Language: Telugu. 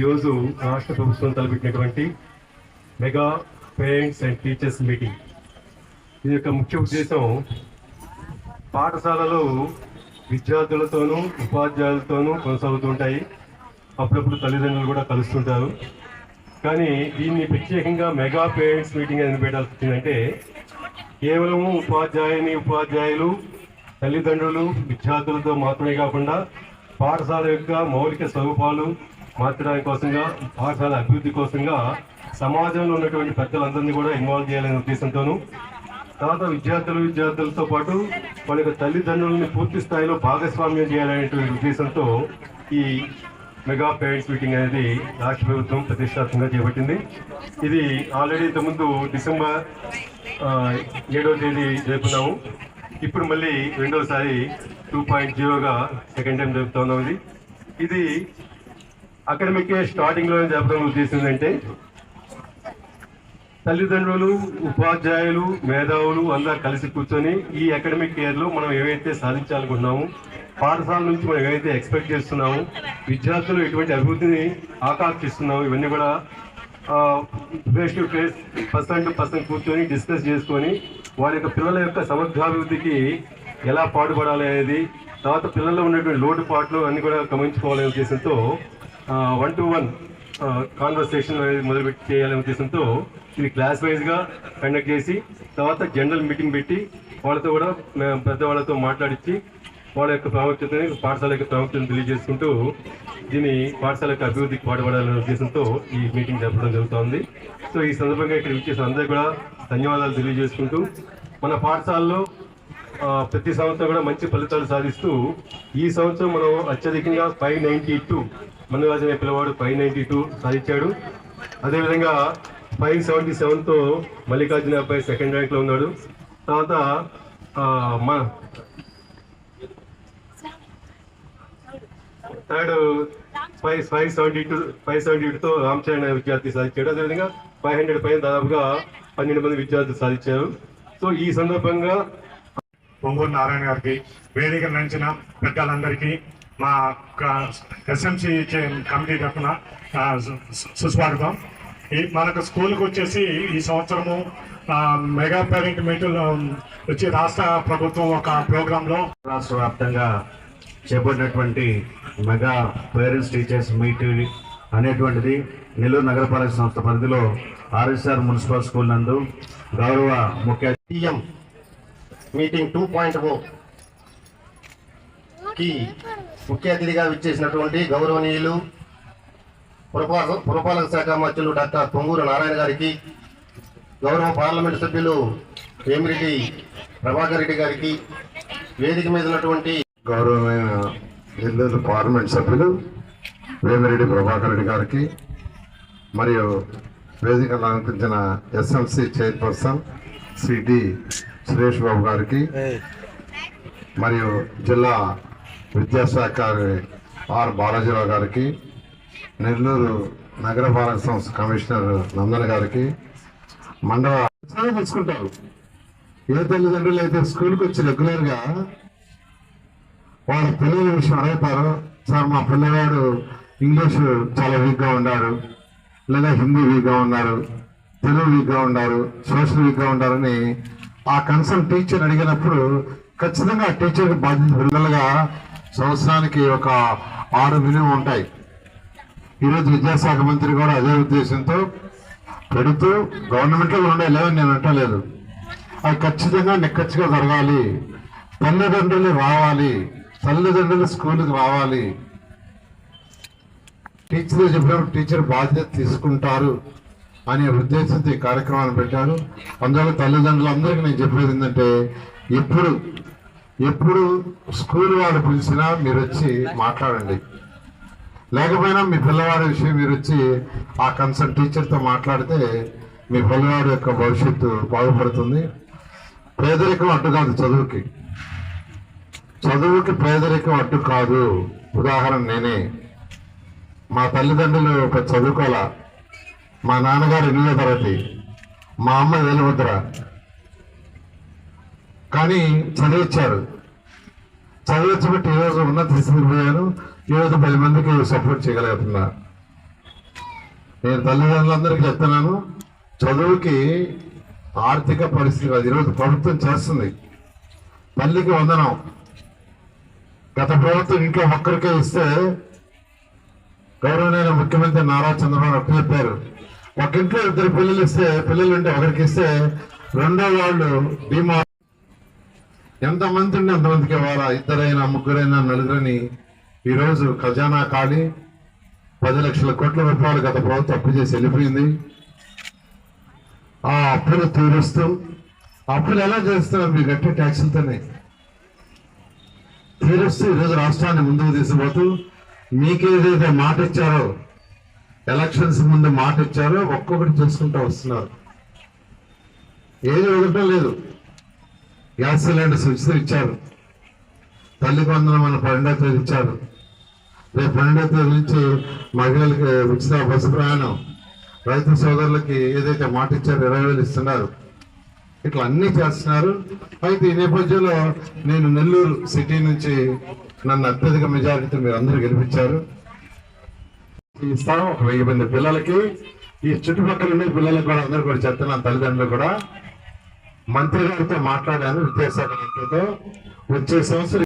ఈరోజు రాష్ట్ర ప్రభుత్వం తలపెట్టినటువంటి mega parents and teachers meeting. ఇది యొక్క ముఖ్య ఉద్దేశం పాఠశాలలో విద్యార్థులతోనూ ఉపాధ్యాయులతోనూ కొనసాగుతుంటాయి అప్పుడప్పుడు తల్లిదండ్రులు కూడా కలుస్తుంటారు. కానీ దీన్ని ప్రత్యేకంగా మెగా పేరెంట్స్ మీటింగ్ అని పెట్టాల్సి వచ్చిందంటే కేవలము ఉపాధ్యాయుని ఉపాధ్యాయులు తల్లిదండ్రులు విద్యార్థులతో మాత్రమే కాకుండా పాఠశాల యొక్క మౌలిక స్వరూపాలు మార్చడానికి కోసంగా పాఠశాల అభివృద్ధి కోసంగా సమాజంలో ఉన్నటువంటి పెద్దలందరినీ కూడా ఇన్వాల్వ్ చేయాలనే ఉద్దేశంతోనూ తర్వాత విద్యార్థులు విద్యార్థులతో పాటు వాళ్ళ యొక్క తల్లిదండ్రులని పూర్తి స్థాయిలో భాగస్వామ్యం చేయాలనేటువంటి ఉద్దేశంతో ఈ మెగా పేరెంట్స్ మీటింగ్ అనేది రాష్ట్ర ప్రభుత్వం ప్రతిష్టాత్మకంగా చేపట్టింది. ఇది ఆల్రెడీ ఇంతకుముందు డిసెంబర్ ఏడవ తేదీ జరుపుతాము ఇప్పుడు మళ్ళీ రెండోసారి టూ పాయింట్ జీరోగా సెకండ్ టైం జరుపుతున్నాం ఇది. ఇది అకాడమిక్ స్టార్టింగ్లోనే జరపడం ఉద్దేశం అంటే తల్లిదండ్రులు ఉపాధ్యాయులు మేధావులు అందరూ కలిసి కూర్చొని ఈ అకాడమిక్ ఇయర్లో మనం ఏవైతే సాధించాలనుకుంటున్నాము పాఠశాల నుంచి మనం ఏవైతే ఎక్స్పెక్ట్ చేస్తున్నాము విద్యార్థులు ఎటువంటి అభివృద్ధిని ఆకాంక్షిస్తున్నాము ఇవన్నీ కూడా face to face person to person కూర్చొని డిస్కస్ చేసుకొని వారి యొక్క పిల్లల యొక్క సమగ్రాభివృద్ధికి ఎలా పాటుపడాలి అనేది తర్వాత పిల్లల్లో ఉన్నటువంటి లోటుపాట్లు అన్ని కూడా గమనించుకోవాలనే ఉద్దేశంతో వన్ టు వన్ కాన్వర్సేషన్ అనేది మొదలుపెట్టి చేయాలనే ఉద్దేశంతో ఇది క్లాస్ వైజ్గా కండక్ట్ చేసి తర్వాత జనరల్ మీటింగ్ పెట్టి వాళ్ళతో కూడా పెద్దవాళ్ళతో మాట్లాడించి వాళ్ళ యొక్క ప్రాముఖ్యతని పాఠశాల యొక్క ప్రాముఖ్యతను తెలియజేసుకుంటూ దీన్ని పాఠశాల యొక్క అభివృద్ధికి పాటుపడాలనే ఉద్దేశంతో ఈ మీటింగ్ జరపడం జరుగుతోంది. సో ఈ సందర్భంగా ఇక్కడ విచ్చేసిన అందరికీ కూడా ధన్యవాదాలు తెలియజేసుకుంటూ మన పాఠశాలలో ప్రతి సంవత్సరం కూడా మంచి ఫలితాలు సాధిస్తూ ఈ సంవత్సరం మనం అత్యధికంగా ఫైవ్ నైంటీ టూ మనురాజు అనే పిల్లవాడు ఫైవ్ నైంటీ టూ సాధించాడు. అదేవిధంగా ఫైవ్ సెవెంటీ సెవెన్తో మల్లికార్జున అబ్బాయి సెకండ్ ర్యాంక్లో ఉన్నాడు. తర్వాత మా third five five seventy two five seventy టూతో రామచరణ్ అనే విద్యార్థి సాధించాడు. అదేవిధంగా ఫైవ్ హండ్రెడ్ పైన దాదాపుగా పన్నెండు మంది విద్యార్థులు సాధించారు. సో ఈ సందర్భంగా పొంగూరు నారాయణ గారికి వేదిక నడిచిన పెద్దలందరికీ మా ఎస్ఎంసి కమిటీ తరఫున సుస్వాగతం. ఈ మనకు స్కూల్కి వచ్చేసి ఈ సంవత్సరము మెగా పేరెంట్ మీటింగ్ వచ్చి రాష్ట్ర ప్రభుత్వం ఒక ప్రోగ్రాంలో రాష్ట్ర వ్యాప్తంగా చేపట్టినటువంటి మెగా పేరెంట్స్ టీచర్స్ మీటింగ్ అనేటువంటిది నెల్లూరు నగరపాలక సంస్థ పరిధిలో ఆర్ఎస్ఆర్ మున్సిపల్ స్కూల్ నందు గౌరవ ముఖ్య CM meeting two point o కి ముఖ్య అతిథిగా విచ్చేసినటువంటి గౌరవనీయులు పురపాలక పురపాలక శాఖ మంత్రులు డాక్టర్ పొంగూరు నారాయణ గారికి గౌరవ పార్లమెంట్ సభ్యులు వేమిరెడ్డి ప్రభాకర్ రెడ్డి గారికి వేదిక మీద ఉన్నటువంటి గౌరవమైన నెల్లూరు పార్లమెంట్ సభ్యులు వేమిరెడ్డి ప్రభాకర్ రెడ్డి గారికి మరియు వేదికను అలంకరించిన SMC chairperson CD Suresh Babu గారికి మరియు జిల్లా విద్యాశాఖ ఆర్ బాలాజీరావు గారికి నెల్లూరు నగరపాలక సంస్థ కమిషనర్ నందన్ గారికి మండల తీసుకుంటారు. ఏ తల్లిదండ్రులు అయితే స్కూల్కి వచ్చి రెగ్యులర్గా వాళ్ళ పిల్లల విషయం అడుగుతారు సార్ మా పిల్లవాడు ఇంగ్లీష్ చాలా వీక్గా ఉన్నారు లేదా హిందీ వీక్గా ఉన్నారు తెలుగు వీక్గా ఉన్నారు సోషల్ వీక్గా ఉన్నారని ఆ కన్సర్న్ టీచర్ అడిగినప్పుడు ఖచ్చితంగా ఆ టీచర్కి బాధ్యత పిల్లలుగా సంవత్సరానికి ఒక ఆరు మినిమం ఉంటాయి. ఈరోజు విద్యాశాఖ మంత్రి కూడా అదే ఉద్దేశంతో పెడుతూ గవర్నమెంట్లో ఉండే లేవని నేను అంటలేదు. అది ఖచ్చితంగా నిక్కచ్చిగా జరగాలి. తల్లిదండ్రులు రావాలి. తల్లిదండ్రులు స్కూల్కి రావాలి. టీచర్ చెప్పినప్పుడు టీచర్ బాధ్యత తీసుకుంటారు. అనే ఉద్దేశంతో ఈ కార్యక్రమాన్ని పెట్టారు. అందువల్ల తల్లిదండ్రులందరికీ నేను చెప్పేది ఏంటంటే ఎప్పుడు ఎప్పుడు స్కూల్ వాళ్ళు పిలిచినా మీరు వచ్చి మాట్లాడండి. లేకపోయినా మీ పిల్లవాడి విషయం మీరు వచ్చి ఆ కన్సర్న్ టీచర్తో మాట్లాడితే మీ పిల్లవాడి యొక్క భవిష్యత్తు బాగుపడుతుంది. పేదరికం అడ్డు కాదు చదువుకి. చదువుకి పేదరికం అడ్డు కాదు. ఉదాహరణ నేనే. మా తల్లిదండ్రులు ఒక చదువుకోలా మా నాన్నగారు ఎనిమిదో తరగతి మా అమ్మ వెలుముద్ర. కానీ చదివించారు చదివించబట్టి ఈరోజు ఉన్న తీసుకుపోయాను పోయాను. ఈరోజు పది మందికి సపోర్ట్ చేయగలుగుతున్నా. నేను తల్లిదండ్రులందరికీ చెప్తున్నాను చదువుకి ఆర్థిక పరిస్థితి కాదు ఈరోజు ప్రభుత్వం చేస్తుంది. తల్లికి వందనం. గత ప్రభుత్వం ఇంకా ఒక్కరికే ఇస్తే గౌరవనీయ ముఖ్యమంత్రి నారా చంద్రబాబు చెప్పారు. ఒక ఇంట్లో ఇద్దరు పిల్లలు ఇస్తే పిల్లలు ఉంటే ఒకరికి ఇస్తే రెండో వాళ్ళు బీమా ఎంతమంది ఉంటే అంతమందికి ఇవ్వాలా? ఇద్దరైనా ముగ్గురైనా నలుగురని. ఈరోజు ఖజానా ఖాళీ. పది లక్షల కోట్ల రూపాయలు గత ప్రభుత్వం అప్పు చేసి వెళ్ళిపోయింది. ఆ అప్పులు తీరుస్తూ అప్పులు ఎలా చేస్తున్నారు? మీ గట్టి ట్యాక్సులతోనే. తీరుస్తూ ఈరోజు రాష్ట్రాన్ని ముందుకు తీసుకుపోతూ మీకేదైతే మాట ఇచ్చారో ఎలక్షన్స్ ముందు మాట ఇచ్చారో ఒక్కొక్కటి చేసుకుంటూ వస్తున్నారు. ఏది వదలటం లేదు. గ్యాస్ సిలిండర్స్ ఉచితం ఇచ్చారు. తల్లి కొందరు మన పన్నెండో తేదీ ఇచ్చారు. రేపు పన్నెండో తేదీ నుంచి మహిళలకి ఉచిత బస్సు ప్రయాణం. రైతు సోదరులకి ఏదైతే మాట ఇచ్చారో ఇరవై వేలు ఇస్తున్నారు. ఇట్లా అన్ని చేస్తున్నారు. అయితే ఈ నేపథ్యంలో నేను నెల్లూరు సిటీ నుంచి నన్ను అత్యధిక మెజారిటీ మీరు అందరూ గెలిపించారు. ఇస్తాం. ఒక వెయ్యి మంది పిల్లలకి. ఈ చుట్టుపక్కల ఉండే పిల్లలకు కూడా అందరూ కూడా చెప్తున్నాను తల్లిదండ్రులు కూడా. మంత్రి గారితో మాట్లాడాను విద్యాశాఖ మంత్రితో. వచ్చే సంవత్సరం